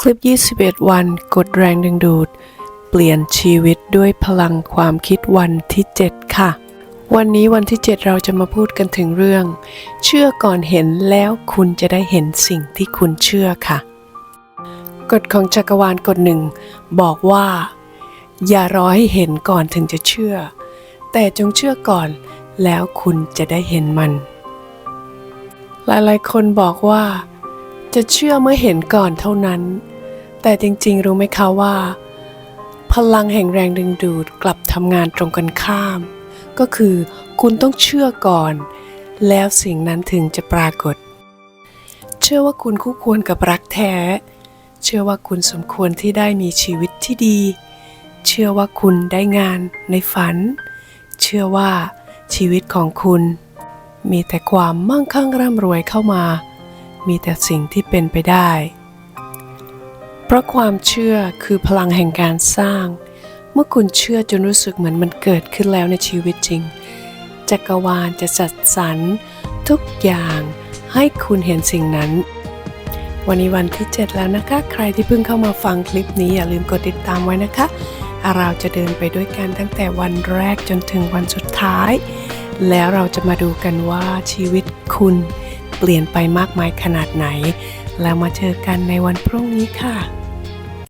คลิป 21 วัน กดแรงดึงดูด เปลี่ยนชีวิตด้วยพลังความคิดวันที่ 7 ค่ะ วันนี้วันที่ 7 เราจะมาพูดกันถึงเรื่อง เชื่อก่อนเห็นแล้วคุณจะได้เห็นสิ่งที่คุณเชื่อค่ะ กฎของจักรวาลกฎหนึ่ง บอกว่า อย่ารอให้เห็นก่อนถึงจะเชื่อ แต่จงเชื่อก่อนแล้วคุณจะได้เห็นมัน หลายๆ คนบอกว่า จะเชื่อเมื่อเห็นก่อนเท่านั้น แต่จริงๆ รู้ไหมคะว่า พลังแห่งแรงดึงดูดกลับทำงานตรงกันข้าม ก็คือคุณต้องเชื่อก่อน แล้วสิ่งนั้นถึงจะปรากฏ เชื่อว่าคุณคู่ควรกับรักแท้ เชื่อว่าคุณสมควรที่ได้มีชีวิตที่ดี เชื่อว่าคุณได้งานในฝัน เชื่อว่าชีวิตของคุณ มีแต่ความมั่งคั่งร่ำรวยเข้ามา มีแต่สิ่งที่เป็นไปได้ เพราะความเชื่อคือพลังแห่งการสร้าง เมื่อคุณเชื่อจนรู้สึกเหมือนมันเกิดขึ้นแล้วในชีวิตจริง จักรวาลจะจัดสรรทุกอย่างให้คุณเห็นสิ่งนั้น วันนี้วันที่ 7 แล้วนะคะ ใครที่เพิ่งเข้ามาฟังคลิปนี้อย่าลืมกดติดตามไว้นะคะเราจะเดินไปด้วยกันตั้งแต่วันแรกจนถึงวันสุดท้าย แล้วเราจะมาดูกันว่าชีวิตคุณ เปลี่ยนไปมากมายขนาดไหน แล้วมาเจอกันในวันพรุ่งนี้ค่ะ